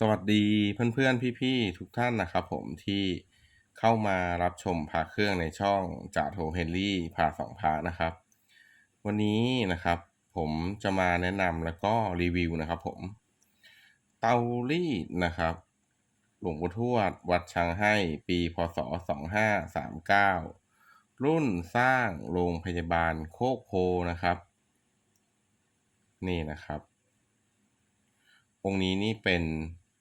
สวัสดีเพื่อนๆ พี่ๆ ทุกท่านนะครับผมที่เข้ามารับชมพาเครื่องในช่องจ่าโทเฮนรี่พาสองพานะครับ วันนี้นะครับผมจะมาแนะนำแล้วก็รีวิวนะครับผม เตารีดนะครับ หลวงปู่ทวด วัดช้างให้ปีพศ 2539 รุ่นสร้างโรงพยาบาลโคกโพนะครับ นี่นะครับองค์นี้นี่เป็น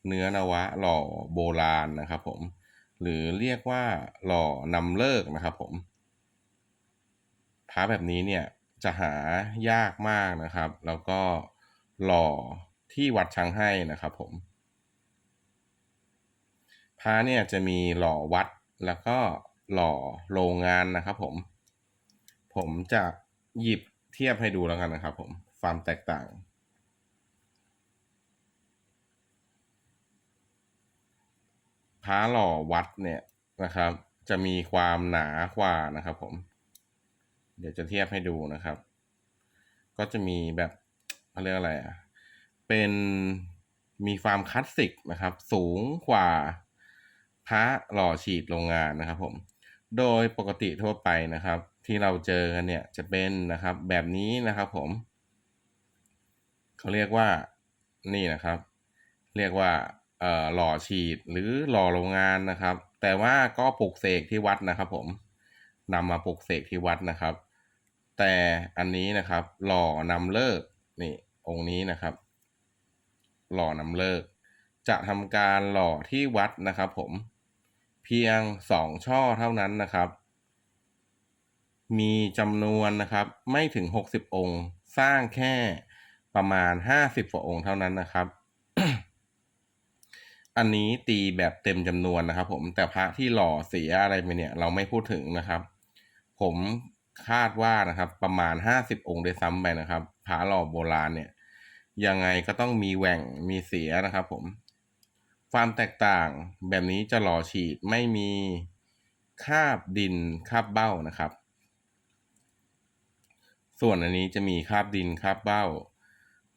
เนื้อนวะหล่อโบราณนะครับผม หรือเรียกว่าหล่อนำเลิกนะครับผมพระแบบนี้เนี่ยจะหายากมากนะครับ แล้วก็หล่อที่วัดช้างให้นะครับผมพระเนี่ยจะมีหล่อวัดแล้วก็หล่อโรงงานนะครับผม ผมจะหยิบเทียบให้ดูแล้วกันนะครับผมความแตกต่าง พระหล่อวัดเนี่ยนะครับ จะมีความหนากว่านะครับผม เดี๋ยวจะเทียบให้ดูนะครับ ก็จะมีแบบเขาเรียกอะไรอะเป็นมีความคลาสสิกนะครับ สูงกว่าพระหล่อฉีดโรงงานนะครับผม โดยปกติทั่วไปนะครับ ที่เราเจอกันเนี่ยจะเป็นนะครับแบบนี้นะครับผม เขาเรียกว่านี่นะครับ เรียกว่า หล่อฉีดหรือหล่อโรงงานนะครับ แต่ว่าก็ปลุกเสกที่วัดนะครับ ผมนำมาปลุกเสกที่วัดนะครับ แต่อันนี้นะครับ หล่อนำเลิกนี่องค์นี้นะครับ หล่อนำเลิก จะทำการหล่อที่วัดนะครับ ผมเพียงสองช่อเท่านั้นนะครับ มีจำนวนนะครับ ไม่ถึงหกสิบองค์ สร้างแค่ประมาณห้าสิบกว่าองค์เท่านั้นนะครับ อันนี้ตีแบบเต็มจำนวนนะครับ ผมแต่พระที่หล่อเสียอะไรไปเนี่ย เราไม่พูดถึงนะครับ ผมคาดว่านะครับ ประมาณห้าสิบองค์ได้ซ้ำไปนะครับพระหล่อโบราณเนี่ย ยังไงก็ต้องมีแหว่งมีเสียนะครับ ผม ความแตกต่างแบบนี้จะหล่อฉีดไม่มีคาบดินคาบเบ้านะครับ ส่วนอันนี้จะมีคาบดินคาบเบ้า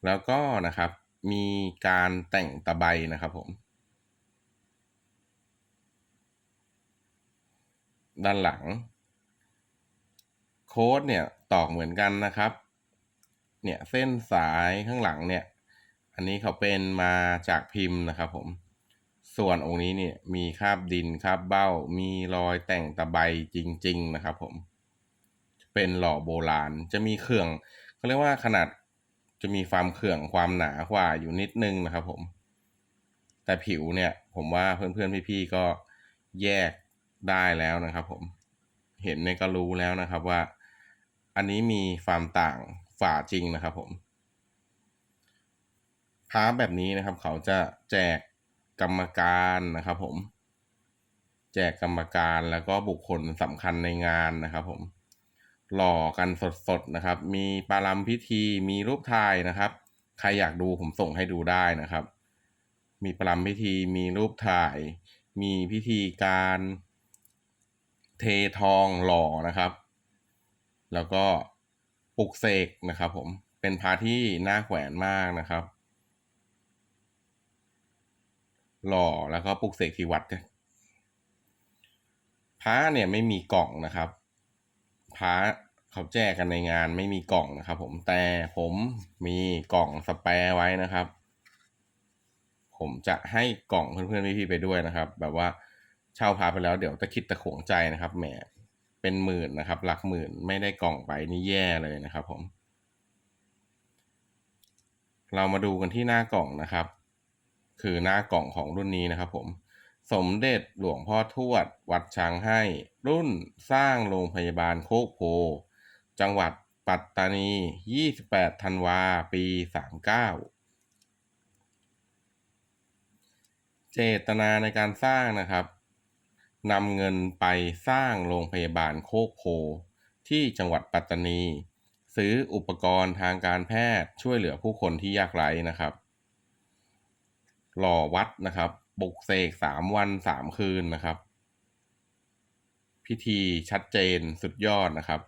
แล้วก็นะครับ มีการแต่งตะไบนะครับ ผม ด้านหลัง โค้ดเนี่ยตอกเหมือนกันนะครับ เนี่ยเส้นสายข้างหลังเนี่ย อันนี้เขาเป็นมาจากพิมพ์นะครับผมส่วนองค์นี้เนี่ยมีคราบดินคราบเบ้า มีรอยแต่งตะไบจริง ๆ นะครับผม เป็นหล่อโบราณ จะมีเครื่องเขาเรียกว่าขนาดจะมีความเขื่องความหนากว่าอยู่นิดนึงนะครับผม แต่ผิวเนี่ย ผมว่าเพื่อนๆพี่ๆก็แยก ได้แล้วนะครับผมเห็นเนี่ยก็รู้แล้วนะครับว่า อันนี้มีความต่างฝ่าจริงนะครับผมพาร์แบบนี้นะครับ เขาจะแจกกรรมการนะครับ ผม แจกกรรมการแล้วก็บุคคลสำคัญในงานนะครับ ผม หล่อกันสดๆนะครับ มีปารัมพิธีมีรูปถ่ายนะครับ ใครอยากดูผมส่งให้ดูได้นะครับ มีปารัมพิธีมีรูปถ่าย มีพิธีการ เททองหล่อนะครับ แล้วก็ปลุกเสกนะครับผมเป็นพาที่น่าแขวนมากนะครับ หล่อแล้วก็ปลุกเสกที่วัดพระเนี่ยไม่มีกล่องนะครับพระเขาแจกกันในงานไม่มีกล่องนะครับ ผมแต่ผมมีกล่องสแปร์ไว้นะครับ ผมจะให้กล่องเพื่อนๆพี่ๆไปด้วยนะครับ แบบว่า เช่าพาไปแล้วเดี๋ยวจะคิดตะขวงใจนะครับแหมเป็นหมื่นนะครับ หลักหมื่นไม่ได้กล่องไปนี่แย่เลยนะครับ ผม เรามาดูกันที่หน้ากล่องนะครับ คือหน้ากล่องของรุ่นนี้นะครับ ผมสมเด็จหลวงพ่อทวด วัดช้างให้ รุ่นสร้างโรงพยาบาลโคกโพ จังหวัดปัตตานี 28 ธันวา ปี 39 เจตนาในการสร้างนะครับ นำเงินไปสร้างโรงพยาบาลโคกโพที่จังหวัดปัตตานี ซื้ออุปกรณ์ทางการแพทย์ช่วยเหลือผู้คนที่ยากไร้นะครับ หล่อวัดนะครับบุกเสกสามวันสามคืนนะครับ พิธีชัดเจนสุดยอดนะครับ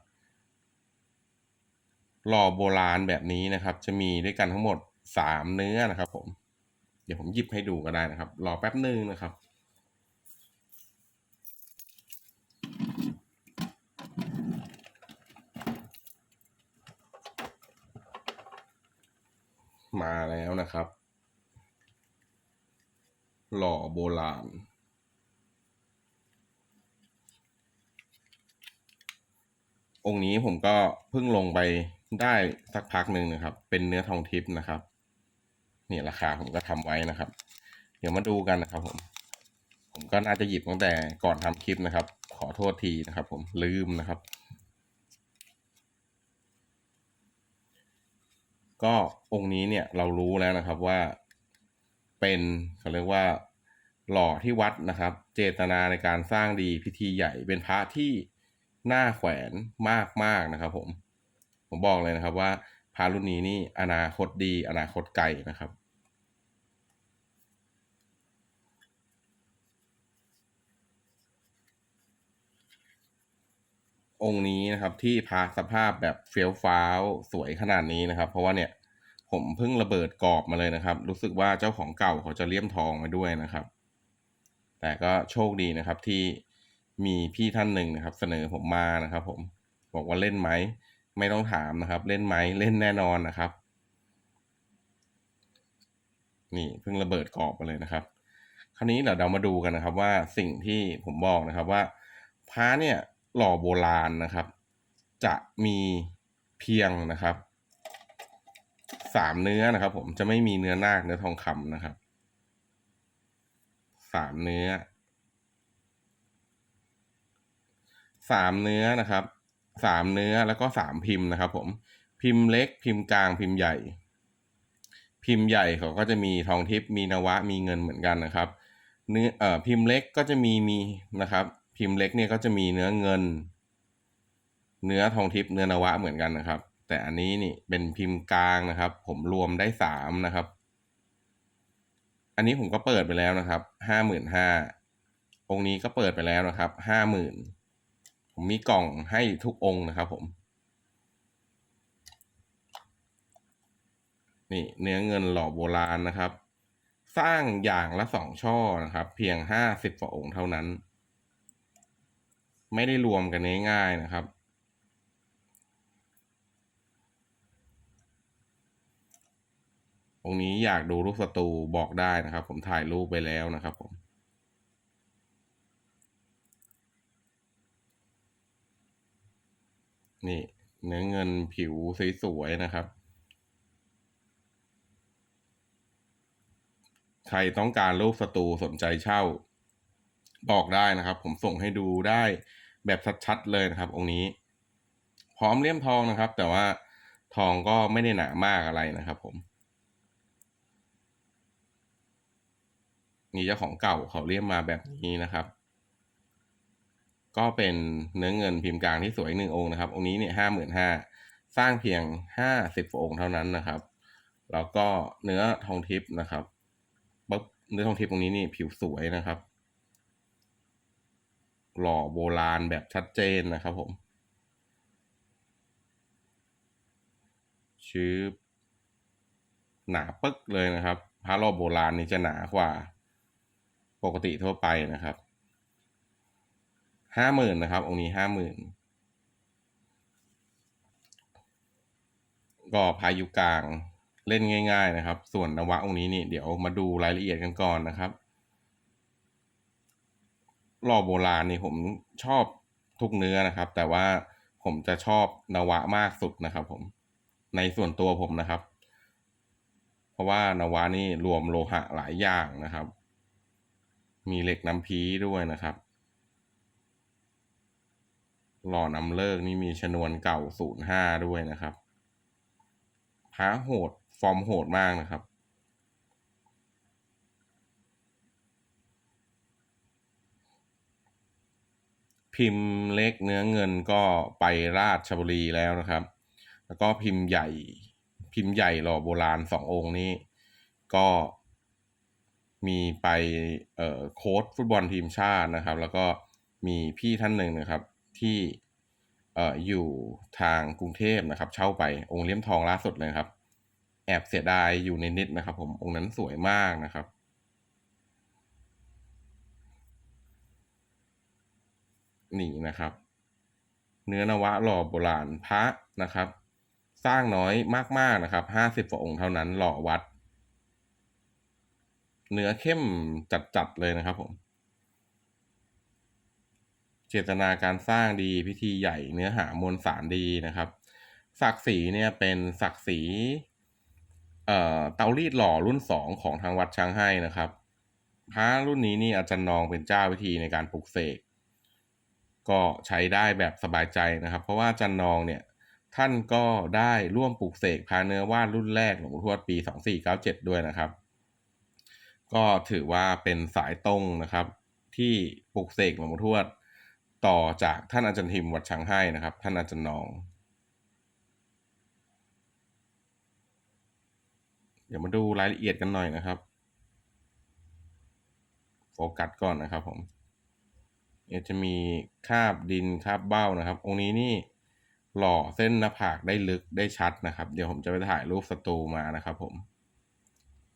หล่อโบราณแบบนี้นะครับ จะมีด้วยกันทั้งหมดสามเนื้อนะครับ ผม เดี๋ยวผมหยิบให้ดูก็ได้นะครับ รอแป๊บหนึ่งนะครับ มาแล้วนะครับ หล่อโบราณ องค์นี้ผมก็เพิ่งลงไปได้สักพักหนึ่งนะครับ เป็นเนื้อทองทิพย์นะครับ นี่ราคาผมก็ทำไว้นะครับ เดี๋ยวมาดูกันนะครับผม ผมก็น่าจะหยิบตั้งแต่ก่อนทำคลิปนะครับ ขอโทษทีนะครับ ผมลืมนะครับ ก็องค์นี้เนี่ยเรารู้แล้วนะครับว่าเป็นเขาเรียกว่าหล่อที่วัดนะครับ เจตนาในการสร้างดีพิธีใหญ่เป็นพระที่น่าแขวนมากๆนะครับผม ผมบอกเลยนะครับว่าพระรุ่นนี้นี่อนาคตดีอนาคตไกลนะครับ องค์นี้นะครับ ที่พระสภาพแบบเฟี้ยวฟ้าวสวยขนาดนี้นะครับ เพราะว่าเนี่ยผมเพิ่งระเบิดกรอบมาเลยนะครับ รู้สึกว่าเจ้าของเก่าเขาจะเลี่ยมทองมาด้วยนะครับ แต่ก็โชคดีนะครับที่มีพี่ท่านหนึ่งนะครับ เสนอผมมานะครับ ผมบอกว่าเล่นไหมไม่ต้องถามนะครับ เล่นไหมเล่นแน่นอนนะครับ นี่เพิ่งระเบิดกรอบมาเลยนะครับ คราวนี้เดี๋ยวเรามาดูกันนะครับ ว่าสิ่งที่ผมบอกนะครับว่าพระเนี่ย หล่อโบราณนะครับ จะมีเพียงนะครับสามเนื้อนะครับ ผมจะไม่มีเนื้อนาคเนื้อทองคำนะครับสามเนื้อสามเนื้อนะครับสามเนื้อแล้วก็สามพิมพ์นะครับ ผมพิมพ์เล็กพิมพ์กลางพิมพ์ใหญ่ พิมพ์ใหญ่เขาก็จะมีทองทิพย์มีนวะมีเงินเหมือนกันนะครับ เนื้อเอ่อพิมพ์เล็กก็จะมีมีนะครับ พิมพ์เล็กเนี่ยก็จะมีเนื้อเงิน เนื้อทองทิพย์เนื้อนวะเหมือนกันนะครับ แต่อันนี้นี่เป็นพิมพ์กลางนะครับ ผมรวมได้สามนะครับ อันนี้ผมก็เปิดไปแล้วนะครับห้าหมื่นห้าองค์นี้ก็เปิดไปแล้วนะครับห้าหมื่นผมมีกล่องให้ทุกองค์นะครับ ผมนี่เนื้อเงินหล่อโบราณนะครับ สร้างอย่างละสองช่อนะครับ เพียงห้าสิบกว่าองค์เท่านั้น ไม่ได้รวมกันง่ายๆนะครับองนี้อยากดูรูปสตูบอกได้นะครับ ผมถ่ายรูปไปแล้วนะครับผมนี่เนื้อเงินผิวสวยๆนะครับ ใครต้องการรูปสตูสนใจเช่า บอกได้นะครับ ผมส่งให้ดูได้ แบบชัดๆเลยนะครับ องค์นี้ พร้อมเลี่ยมทองนะครับ แต่ว่าทองก็ไม่ได้หนามากอะไรนะครับ ผมนี่เจ้าของเก่าเขาเลี่ยมมาแบบนี้นะครับ ก็เป็นเนื้อเงินพิมพ์กลางที่สวยหนึ่งองค์นะครับ องค์นี้เนี่ยห้าหมื่นห้าสร้างเพียงห้าสิบองค์เท่านั้นนะครับ แล้วก็เนื้อทองทิพย์นะครับเนื้อทองทิพย์ตรงนี้นี่ผิวสวยนะครับ หล่อโบราณแบบชัดเจนนะครับผมชื้อหนาปึ๊กเลยนะครับพระรอบโบราณนี่จะหนากว่า ปกติทั่วไปนะครับห้าหมื่นนะครับองค์นี้ห้าหมื่นก็พายุกลางเล่นง่าย ๆ นะครับ ส่วนนวะองค์นี้นี่เดี๋ยวมาดูรายละเอียดกันก่อนนะครับ หล่อโบราณนี่ผมชอบทุกเนื้อนะครับ แต่ว่าผมจะชอบนวะมากสุดนะครับ ผมในส่วนตัวผมนะครับ เพราะว่านวะนี่รวมโลหะหลายอย่างนะครับ มีเหล็กน้ำพีด้วยนะครับ หล่อนำเลิกนี่มีชนวนเก่าศูนย์ห้าด้วยนะครับพระโหดฟอร์มโหดมากนะครับ พิมพ์เล็กเนื้อเงินก็ไปราชบุรีแล้วนะครับ แล้วก็พิมพ์ใหญ่พิมพ์ใหญ่หล่อโบราณสององค์นี้ ก็มีไปเอ่อโค้ชฟุตบอลทีมชาตินะครับ แล้วก็มีพี่ท่านหนึ่งนะครับที่เอ่ออยู่ทางกรุงเทพนะครับ เช่าไปองค์เลี่ยมทองล่าสุดเลยครับ แอบเสียดายอยู่ในนิดนะครับ ผมองค์นั้นสวยมากนะครับ นี่นะครับ เนื้อนวะหล่อโบราณพระนะครับ สร้างน้อยมากๆนะครับห้าสิบกว่าองค์เท่านั้นหล่อวัด เนื้อเข้มจัดๆเลยนะครับผมเจตนาการสร้างดีพิธีใหญ่เนื้อหามวลสารดีนะครับ ศักดิ์ศรีเนี่ยเป็นศักดิ์ศรีเอ่อเตารีดหล่อรุ่นสองของทางวัดช้างให้นะครับ พระรุ่นนี้นี่อาจารย์นองเป็นเจ้าวิธีในการปลุกเสก ก็ใช้ได้แบบสบายใจนะครับ เพราะว่าอาจารย์นองเนี่ยท่านก็ได้ร่วมปลุกเสกพระเนื้อว่านรุ่นแรกหลวงปู่ทวดปี 2497 ด้วยนะครับ ก็ถือว่าเป็นสายตรงนะครับ ที่ปลุกเสกหลวงปู่ทวดต่อจากท่านอาจารย์ทิมวัดช้างให้นะครับ ท่านอาจารย์นอง เดี๋ยวมาดูรายละเอียดกันหน่อยนะครับ โฟกัสก่อนนะครับผม จะมีคาบดินคาบเบ้านะครับ องค์นี้นี่หล่อเส้นหน้าผากได้ลึกได้ชัดนะครับ เดี๋ยวผมจะไปถ่ายรูปสตูมานะครับ ผม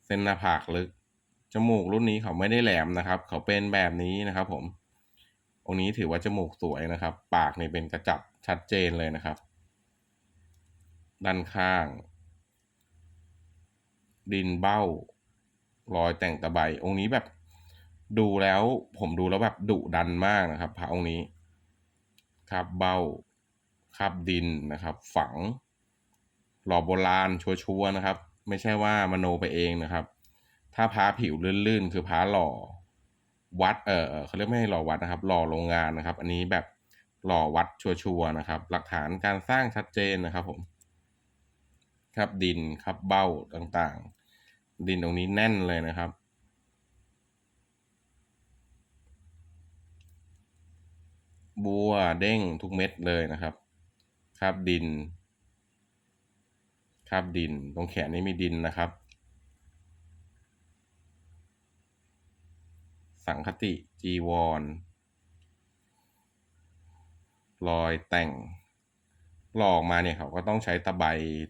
เส้นหน้าผากลึกจมูกรุ่นนี้เขาไม่ได้แหลมนะครับ เขาเป็นแบบนี้นะครับ ผม องค์นี้ถือว่าจมูกสวยนะครับ ปากนี่เป็นกระจับชัดเจนเลยนะครับ ด้านข้าง ดินเบ้ารอยแต่งตะไบองค์นี้แบบ ดูแล้วผมดูแล้วแบบดุดันมากนะครับ พระองค์นี้คาบเบ้าคาบดินนะครับ ฝังหล่อโบราณชัวร์ๆนะครับ ไม่ใช่ว่ามโนไปเองนะครับ ถ้าพระผิวลื่นๆ คือพระหล่อวัดเออเขาเรียกไม่ให้หล่อวัดนะครับ หล่อโรงงานนะครับ อันนี้แบบหล่อวัดชัวร์ๆนะครับ หลักฐานการสร้างชัดเจนนะครับผมครับดินครับเบ้าต่างๆ ดินตรงนี้แน่นเลยนะครับ บัวเด้งทุกเม็ดเลยนะครับคาบดินคาบดิน ตรงแขนนี้มีดินนะครับ สังคติจีวรรอยแต่งหลอกมาเนี่ยเขาก็ต้องใช้ตะไบ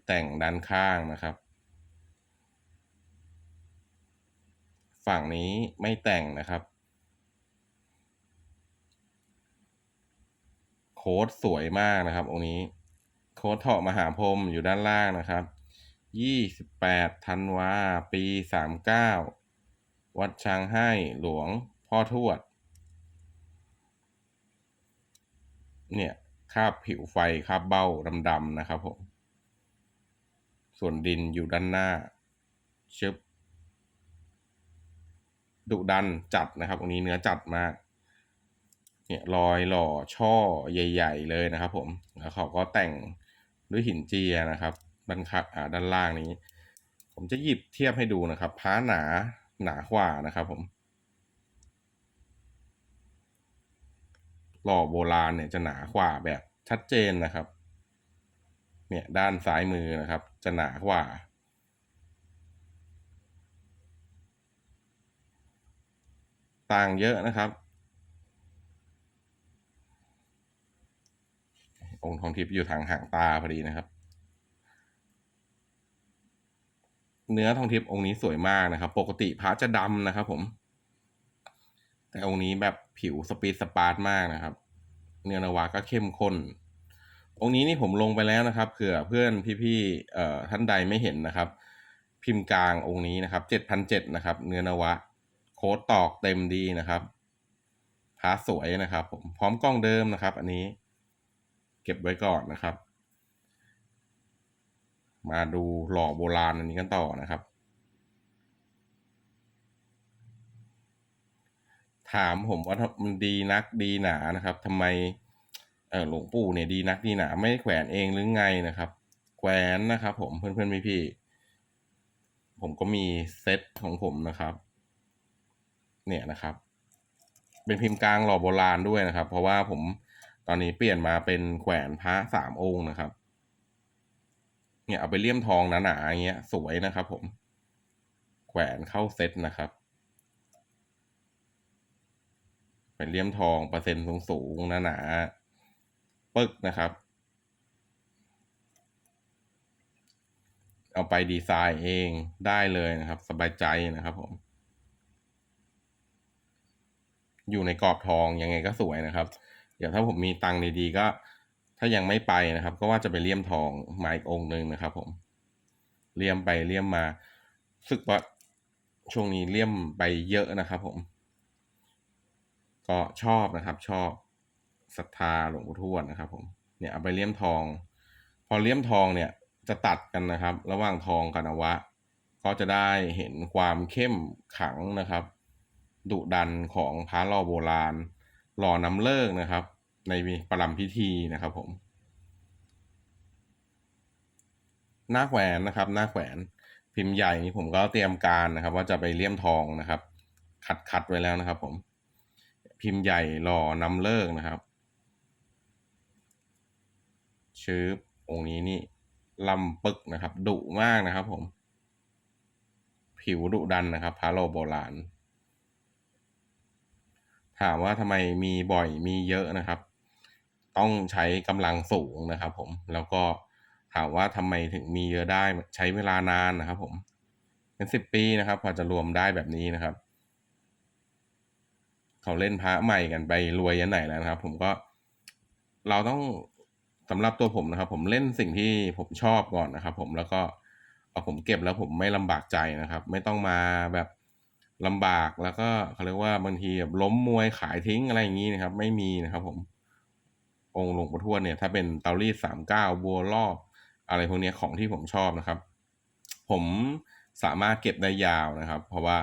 แต่งด้านข้างนะครับ ฝั่งนี้ไม่แต่งนะครับ ค้ดสวยมากนะครับองค์นี้ โค้ดเถาะมหาพรมอยู่ด้านล่างนะครับยี่สิบแปดธันวา ปีสามเก้าวัดช้างให้หลวงพ่อทวด เนี่ยคาบผิวไฟคาบเบ้าดำๆนะครับผม ส่วนดินอยู่ด้านหน้า ชึบดุดันจัดนะครับอันนี้เนื้อจัดมาก เนี่ยรอยหล่อช่อใหญ่ ๆ เลยนะครับ ผมแล้วเขาก็แต่งด้วยหินเจียนะครับด้านข้างอ่าด้านล่างนี้ ผมจะหยิบเทียบให้ดูนะครับพ้าหนาหนากว่านะครับผมหล่อโบราณเนี่ยจะหนากว่าแบบชัดเจนนะครับ เนี่ยด้านซ้ายมือนะครับ จะหนากว่า ต่างเยอะนะครับ องค์ทองทิพย์อยู่ทางหางตาพอดีนะครับ เนื้อทองทิพย์องค์นี้สวยมากนะครับ ปกติพระจะดำนะครับ ผม แต่องค์นี้แบบผิวสปีดสปาร์ตมากนะครับ เนื้อนวาก็เข้มข้น องค์นี้นี่ผมลงไปแล้วนะครับเผื่อเพื่อนพี่ๆเอ่อท่านใดไม่เห็นนะครับ พิมพ์กลางองค์นี้นะครับเจ็ดพันเจ็ดนะครับ เนื้อนวะโค้ดตอกเต็มดีนะครับพาสวยนะครับ ผมพร้อมกล้องเดิมนะครับ อันนี้ เก็บไว้ก่อนนะครับ มาดูหล่อโบราณอันนี้กันต่อนะครับ ถามผมว่ามันดีนักดีหนานะครับทำไมหลวงปู่เนี่ยดีนักดีหนาไม่แขวนเองหรือไงนะครับ แขวนนะครับ ผมเพื่อนเพื่อนพี่พี่ผมก็มีเซตของผมนะครับ เนี่ยนะครับ เป็นพิมพ์กลางหล่อโบราณด้วยนะครับ เพราะว่าผม ตอนนี้เปลี่ยนมาเป็นแขวนพระสามองค์นะครับ เนี่ยเอาไปเลี่ยมทองหนาๆอย่างเงี้ย สวยนะครับผม แขวนเข้าเซตนะครับ เป็นเลี่ยมทองเปอร์เซ็นต์สูงๆหนาๆปึกนะครับ เอาไปดีไซน์เองได้เลยนะครับ สบายใจนะครับผมอยู่ในกรอบทองยังไงก็สวยนะครับ เดี๋ยวถ้าผมมีตังค์ดีๆก็ ถ้ายังไม่ไปนะครับ ก็ว่าจะไปเลี่ยมทองมาอีกองค์หนึ่งนะครับ ผมเลี่ยมไปเลี่ยมมาสึกว่าช่วงนี้เลี่ยมไปเยอะนะครับ ผม ก็ชอบนะครับ ชอบศรัทธาหลวงปู่ทวดนะครับ ผมเนี่ยเอาไปเลี่ยมทอง พอเลี่ยมทองเนี่ยจะตัดกันนะครับ ระหว่างทองกับนวะ ก็จะได้เห็นความเข้มขังนะครับ ดุดันของพระหล่อโบราณ หล่อน้ำเลิกนะครับ ในประลัมพิธีนะครับผม หน้าแขวนนะครับ หน้าแขวนพิมพ์ใหญ่นี่ผมก็เตรียมการนะครับ ว่าจะไปเลี่ยมทองนะครับ ขัดขัดไว้แล้วนะครับ ผม พิมพ์ใหญ่หล่อนำเลิกนะครับชื้อองค์นี้นี่ลำปึกนะครับ ดุมากนะครับผม ผิวดุดันนะครับพระโลโบราณ ถามว่าทำไมมีบ่อยมีเยอะนะครับ ต้องใช้กำลังสูงนะครับ ผมแล้วก็ถามว่าทำไมถึงมีเยอะได้ใช้เวลานานนะครับ ผม เป็นสิบปีนะครับพอจะรวมได้แบบนี้นะครับ เขาเล่นพระใหม่กันไปรวยยันไหนแล้วนะครับ ผมก็ เราต้องสำหรับตัวผมนะครับ ผมเล่นสิ่งที่ผมชอบก่อนนะครับ ผมแล้วก็เอาผมเก็บแล้วผมไม่ลำบากใจนะครับ ไม่ต้องมาแบบ ลำบากแล้วก็เขาเรียกว่าบางทีแบบล้มมวยขายทิ้งอะไรอย่างนี้นะครับ ไม่มีนะครับผม องค์หลวงปู่ทวดเนี่ย ถ้าเป็นเตารีดสามเก้าบัวรอบ อะไรพวกนี้ของที่ผมชอบนะครับ ผมสามารถเก็บได้ยาวนะครับ เพราะว่า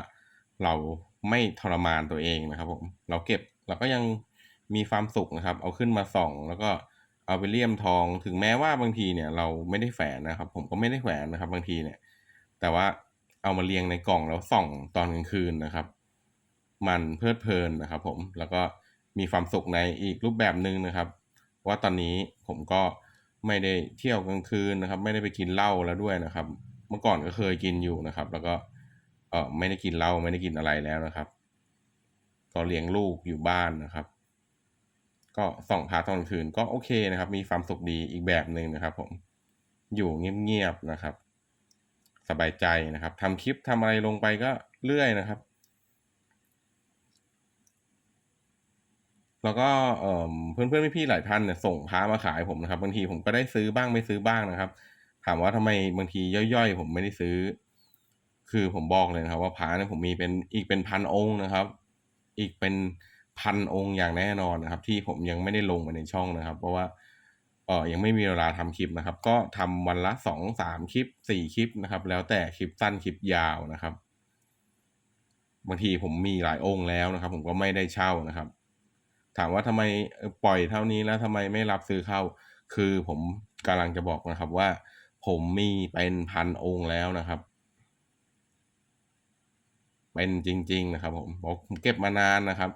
เราไม่ทรมานตัวเองนะครับ ผม เราเก็บเราก็ยังมีความสุขนะครับ เอาขึ้นมาส่อง แล้วก็เอาไปเลี่ยมทอง ถึงแม้ว่าบางทีเนี่ย เราไม่ได้แฝนนะครับ ผมก็ไม่ได้แฝนนะครับ บางทีเนี่ย แต่ว่า เอามาเรียงในกล่องแล้วส่องตอนกลางคืนนะครับ มันเพลิดเพลินนะครับ ผมแล้วก็มีความสุขในอีกรูปแบบหนึ่งนะครับ ว่าตอนนี้ผมก็ไม่ได้เที่ยวกลางคืนนะครับ ไม่ได้ไปกินเหล้าแล้วด้วยนะครับ เมื่อก่อนก็เคยกินอยู่นะครับ แล้วก็เออไม่ได้กินเหล้าไม่ได้กินอะไรแล้วนะครับ ก็เลี้ยงลูกอยู่บ้านนะครับ ก็ส่องพาตอนกลางคืนก็โอเคนะครับ มีความสุขดีอีกแบบหนึ่งนะครับ ผมอยู่เงียบๆนะครับ สบายใจนะครับทำคลิปทำอะไรลงไปก็เรื่อยนะครับ แล้วก็เพื่อนเพื่อนพี่ๆหลายท่านเนี่ยส่งพามาขายผมนะครับบางทีผมก็ได้ซื้อบ้างไม่ซื้อบ้างนะครับ ถามว่าทำไมบางทีย่อยๆ ผมไม่ได้ซื้อ คือผมบอกเลยนะครับ ว่าพาเนี่ยผมมีเป็นอีกเป็นพันองค์นะครับ อีกเป็นพันองค์อย่างแน่นอนนะครับ ที่ผมยังไม่ได้ลงมาในช่องนะครับ เพราะว่า ออยังไม่มีเวลาทำคลิปนะครับ ก็ทำวันละสองสามคลิปสี่คลิปนะครับ แล้วแต่คลิปสั้นคลิปยาวนะครับ บางทีผมมีหลายองค์แล้วนะครับ ผมก็ไม่ได้เช่านะครับ ถามว่าทำไมปล่อยเท่านี้แล้วทำไมไม่รับซื้อเข้า คือผมกำลังจะบอกนะครับว่า ผมมีเป็นพันองค์แล้วนะครับ เป็นจริง ๆ นะครับ ผมบอกผมเก็บมานานนะครับ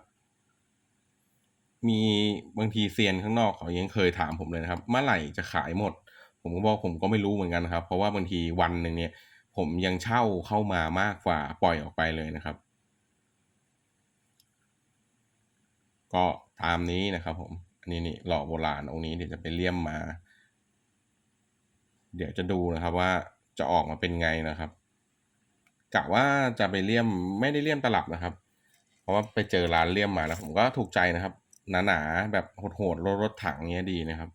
มีบางทีเซียนข้างนอกเขายังเคยถามผมเลยนะครับ เมื่อไหร่จะขายหมด ผมก็บอกผมก็ไม่รู้เหมือนกันนะครับ เพราะว่าบางทีวันหนึ่งเนี่ย ผมยังเช่าเข้ามามากกว่าปล่อยออกไปเลยนะครับ ก็ตามนี้นะครับ ผม อันนี้นี่หล่อโบราณองค์นี้เดี๋ยวจะไปเลี่ยมมา เดี๋ยวจะดูนะครับว่าจะออกมาเป็นไงนะครับกะว่าจะไปเลี่ยมไม่ได้เลี่ยมตลับนะครับ เพราะว่าไปเจอร้านเลี่ยมมาแล้วผมก็ถูกใจนะครับ หนาๆแบบโหดๆรถรถถังเนี้ยดีนะครับ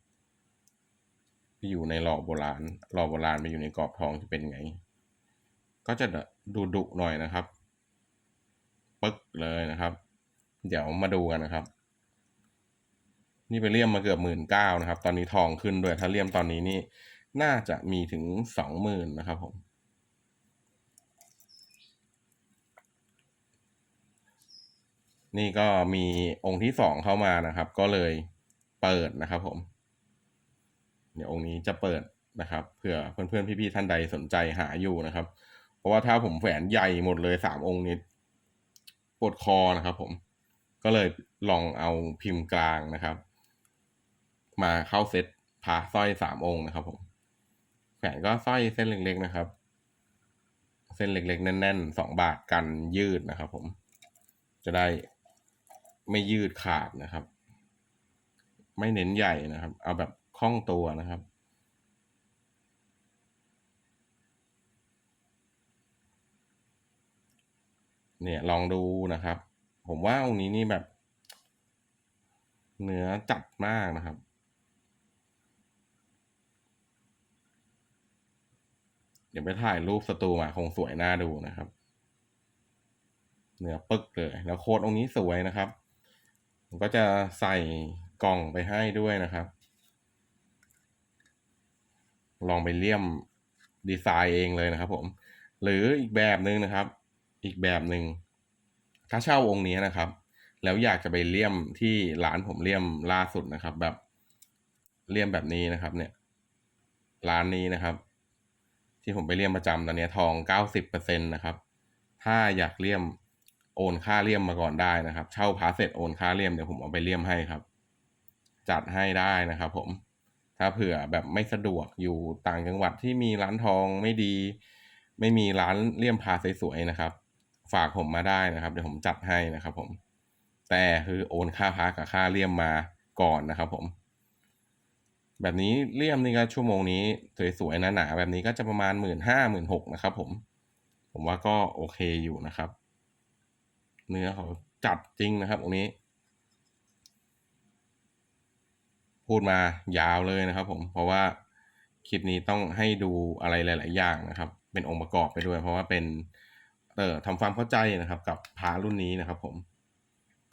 ไปอยู่ในหล่อโบราณหล่อโบราณไปอยู่ในกรอบทองจะเป็นไง ก็จะดูดุหน่อยนะครับปึ๊กเลยนะครับ เดี๋ยวมาดูกันนะครับ นี่ไปเลี่ยมมาเกือบหมื่นเก้านะครับ ตอนนี้ทองขึ้นด้วยถ้าเลี่ยมตอนนี้นี่น่าจะมีถึงสองหมื่นนะครับผม นี่ก็มีองค์ที่สองเข้ามานะครับ ก็เลยเปิดนะครับผม เดี๋ยวองค์นี้จะเปิดนะครับเผื่อเพื่อนๆพี่ๆท่านใดสนใจหาอยู่นะครับ เพราะว่าถ้าผมแฝนใหญ่หมดเลยสามองค์นี้ปวดคอนะครับ ผมก็เลยลองเอาพิมพ์กลางนะครับ มาเข้าเซตพาสร้อยสามองค์นะครับ ผมแขวนก็สร้อยเส้นเล็กๆนะครับ เส้นเล็กๆแน่นๆสองบาทกันยืดนะครับ ผมจะได้ ไม่ยืดขาดนะครับ ไม่เน้นใหญ่นะครับ เอาแบบคล่องตัวนะครับ เนี่ยลองดูนะครับ ผมว่าองค์นี้นี่แบบ เนื้อจัดมากนะครับเดี๋ยวไปถ่ายรูปสตูมาคงสวยหน้าดูนะครับ เนื้อปึกเลย แล้วโคดองค์นี้สวยนะครับ ผมก็จะใส่กล่องไปให้ด้วยนะครับ ลองไปเลี่ยมดีไซน์เองเลยนะครับ ผม หรืออีกแบบหนึ่งนะครับ อีกแบบหนึ่งถ้าเช่าองค์นี้นะครับ แล้วอยากจะไปเลี่ยมที่ร้านผมเลี่ยมล่าสุดนะครับ แบบเลี่ยมแบบนี้นะครับ เนี่ย ร้านนี้นะครับ ที่ผมไปเลี่ยมประจำตอนนี้ทองเก้าสิบเปอร์เซ็นตนะครับ ถ้าอยากเลี่ยม โอนค่าเลี่ยมมาก่อนได้นะครับ เช่าพาเสร็จโอนค่าเลี่ยมเดี๋ยวผมเอาไปเลี่ยมให้ครับ จัดให้ได้นะครับ ผม ถ้าเผื่อแบบไม่สะดวกอยู่ต่างจังหวัดที่มีร้านทองไม่ดี ไม่มีร้านเลี่ยมพาสวยๆนะครับ ฝากผมมาได้นะครับ เดี๋ยวผมจัดให้นะครับ ผม แต่คือโอนค่าพากับค่าเลี่ยมมาก่อนนะครับ ผม แบบนี้เลี่ยมนี่ก็ชั่วโมงนี้สวยๆหนาๆแบบนี้ก็จะประมาณหมื่นห้าหมื่นหกนะครับ ผม ผมว่าก็โอเคอยู่นะครับ เนื้อเขาจัดจริงนะครับตรงนี้ พูดมายาวเลยนะครับ ผมเพราะว่าคลิปนี้ต้องให้ดูอะไรหลาย ๆ อย่างนะครับ เป็นองค์ประกอบไปด้วย เพราะว่าเป็นเอ่อทำความเข้าใจนะครับ กับพารุ่นนี้นะครับ ผม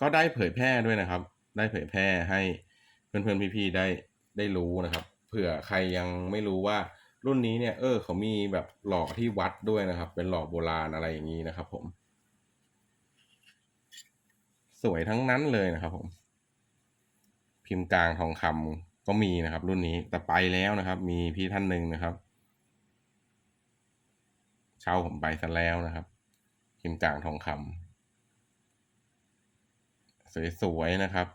ก็ได้เผยแพร่ด้วยนะครับ ได้เผยแพร่ให้เพื่อน ๆ พี่ ๆ ได้ได้รู้นะครับ เผื่อใครยังไม่รู้ว่ารุ่นนี้เนี่ยเออเขามีแบบหล่อที่วัดด้วยนะครับ เป็นหล่อโบราณอะไรอย่างนี้นะครับ ผม สวยทั้งนั้นเลยนะครับผม พิมพ์กลางทองคำก็มีนะครับ รุ่นนี้แต่ไปแล้วนะครับ มีพี่ท่านหนึ่งนะครับ เช่าผมไปซะแล้วนะครับ พิมพ์กลางทองคำสวยๆนะครับ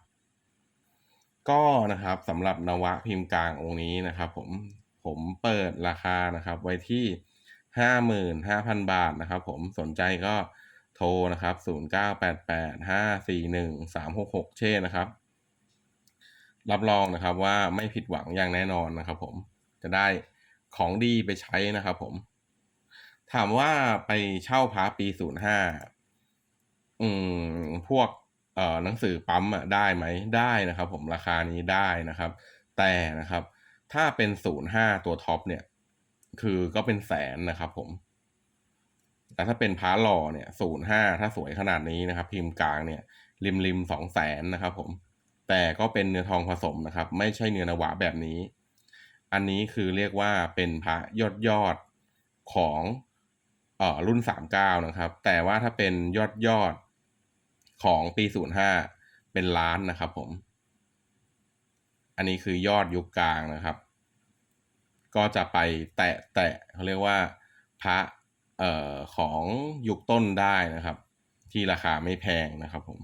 ก็นะครับสำหรับนวะพิมพ์กลางองค์นี้นะครับ ผมผมเปิดราคานะครับ ไว้ที่ห้าหมื่นห้าพันบาทนะครับ ผมสนใจก็ โทรนะครับศูนย์เก้าแปดแปดห้าสี่หนึ่งสามหกหกเช่นะครับ รับรองนะครับว่าไม่ผิดหวังอย่างแน่นอนนะครับ ผมจะได้ของดีไปใช้นะครับ ผม ถามว่าไปเช่าพระปีศูนย์ห้าอืมพวกเอ่อหนังสือปั๊มอะได้ไหมได้นะครับ ผมราคานี้ได้นะครับ แต่นะครับ ถ้าเป็นศูนย์ห้าตัวท็อปเนี่ย คือก็เป็นแสนนะครับ ผม แต่ถ้าเป็นพาหล่อเนี่ยศูนย์ห้าถ้าสวยขนาดนี้นะครับ พิมพ์กลางเนี่ย ริมริมสองแสนนะครับผม แต่ก็เป็นเนื้อทองผสมนะครับ ไม่ใช่เนื้อนวะแบบนี้ อันนี้คือเรียกว่าเป็นพระยอดยอดของเอ่อรุ่นสามเก้านะครับ แต่ว่าถ้าเป็นยอดยอดของปีศูนย์ห้าเป็นล้านนะครับผม อันนี้คือยอดยุคกลางนะครับ ก็จะไปแตะแตะเขาเรียกว่าพระ อ่อของยุคต้นได้นะครับ ที่ราคาไม่แพงนะครับผม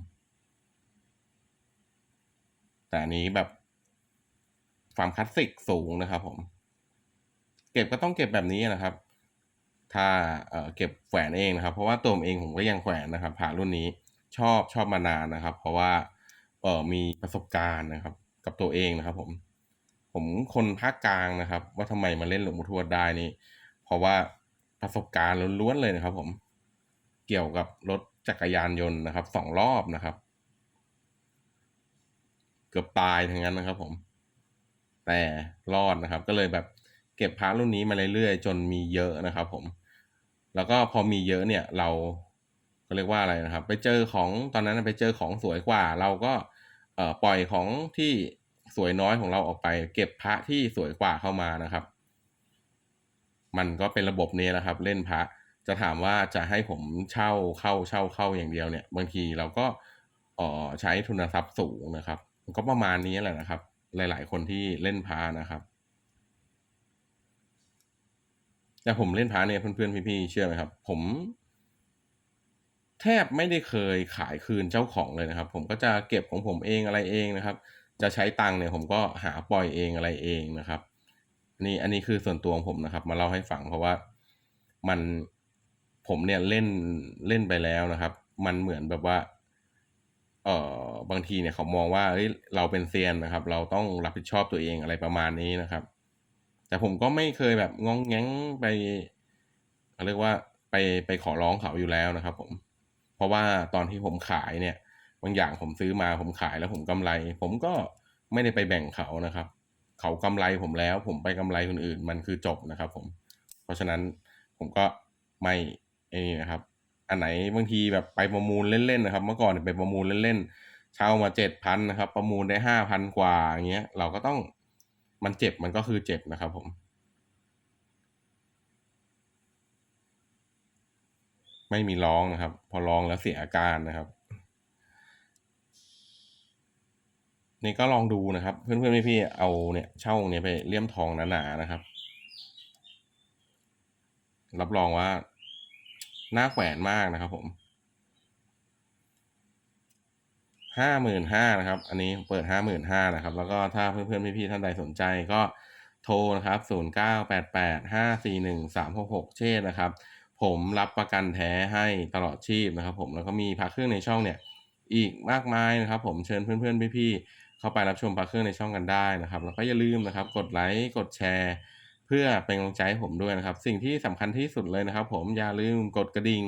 แต่อันนี้แบบความคลาสสิกสูงนะครับผม เก็บก็ต้องเก็บแบบนี้นะครับ ถ้าเอ่อเก็บแขวนเองนะครับ เพราะว่าตัวผมเองผมก็ยังแขวนนะครับผ่ารุ่นนี้ชอบชอบมานานนะครับ เพราะว่าเอ่อมีประสบการณ์นะครับ กับตัวเองนะครับ ผม ผมคนภาคกลางนะครับ ว่าทำไมมาเล่นหลวงปู่ทวดได้นี่ เพราะว่า ประสบการณ์ล้วนๆเลยนะครับ ผม เกี่ยวกับรถจักรยานยนต์นะครับสองรอบนะครับ เกือบตายทั้งนั้นนะครับ ผม แต่รอดนะครับ ก็เลยแบบเก็บพระรุ่นนี้มาเรื่อยๆจนมีเยอะนะครับ ผม แล้วก็พอมีเยอะเนี่ย เราก็เรียกว่าอะไรนะครับ ไปเจอของตอนนั้นไปเจอของสวยกว่า เราก็ปล่อยของที่สวยน้อยของเราออกไป เก็บพระที่สวยกว่าเข้ามานะครับ มันก็เป็นระบบนี้แหละครับ เล่นพระจะถามว่าจะให้ผมเช่าเข้าเช่าเข้าอย่างเดียวเนี่ย บางทีเราก็ออใช้ทุนทรัพย์สูงนะครับ ก็ประมาณนี้แหละนะครับ หลาย ๆ คนที่เล่นพระนะครับ แต่ผมเล่นพระเนี่ยเพื่อนๆพี่ๆเชื่อไหมครับ ผม แทบไม่ได้เคยขายคืนเจ้าของเลยนะครับ ผมก็จะเก็บของผมเองอะไรเองนะครับ จะใช้ตังค์เนี่ยผมก็หาปล่อยเองอะไรเองนะครับ นี่อันนี้คือส่วนตัวของผมนะครับ มาเล่าให้ฟังเพราะว่ามันผมเนี่ยเล่นเล่นไปแล้วนะครับ มันเหมือนแบบว่า เออบางทีเนี่ยเขามองว่าเฮ้ยเราเป็นเซียนนะครับ เราต้องรับผิดชอบตัวเองอะไรประมาณนี้นะครับ แต่ผมก็ไม่เคยแบบงองแงงไปเขาเรียกว่าไปไปขอร้องเขาอยู่แล้วนะครับ ผม เพราะว่าตอนที่ผมขายเนี่ย บางอย่างผมซื้อมาผมขายแล้วผมกำไร ผมก็ไม่ได้ไปแบ่งเขานะครับ เขากำไรผมแล้ว ผมไปกำไรคนอื่น มันคือจบนะครับผมเพราะฉะนั้นผมก็ไม่ไอ้นี่นะครับ อันไหนบางทีแบบไปประมูลเล่นๆนะครับ เมื่อก่อนไปประมูลเล่นๆเช่ามาเจ็ดพันนะครับ ประมูลได้ห้าพันกว่าอย่างเงี้ย เราก็ต้องมันเจ็บมันก็คือเจ็บนะครับผม ไม่มีร้องนะครับ พอร้องแล้วเสียอาการนะครับ นี่ก็ลองดูนะครับ เพื่อนๆพี่ๆเอาเนี่ยเช่าเนี่ยไปเลี่ยมทองหนาๆนะครับ รับรองว่าน่าแขวนมากนะครับ ผมห้าหมื่นห้านะครับ อันนี้เปิดห้าหมื่นห้านะครับ แล้วก็ถ้าเพื่อนๆพี่ๆท่านใดสนใจก็โทรนะครับศูนย์เก้าแปดแปดห้าสี่หนึ่งสามหกหกเช่นะครับ ผมรับประกันแท้ให้ตลอดชีพนะครับ ผมแล้วก็มีพระเครื่องในช่องเนี่ยอีกมากมายนะครับ ผมเชิญเพื่อนๆพี่ๆ เข้าไปรับชมพระเครื่องในช่องกันได้นะครับแล้วก็อย่าลืมนะครับ กดไลค์กดแชร์ เพื่อเป็นกำลังใจให้ผมด้วยนะครับ สิ่งที่สำคัญที่สุดเลยนะครับ ผมอย่าลืมกดกระดิ่ง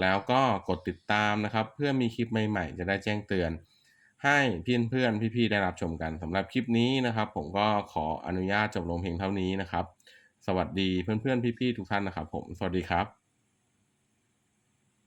แล้วก็กดติดตามนะครับ เพื่อมีคลิปใหม่ๆ จะได้แจ้งเตือน ให้เพื่อนเพื่อนๆพี่ๆได้รับชมกันสำหรับคลิปนี้นะครับ ผมก็ขออนุญาตจบลงเพียงเท่านี้นะครับ สวัสดีเพื่อนๆพี่ๆทุกท่านนะครับ ผมสวัสดีครับ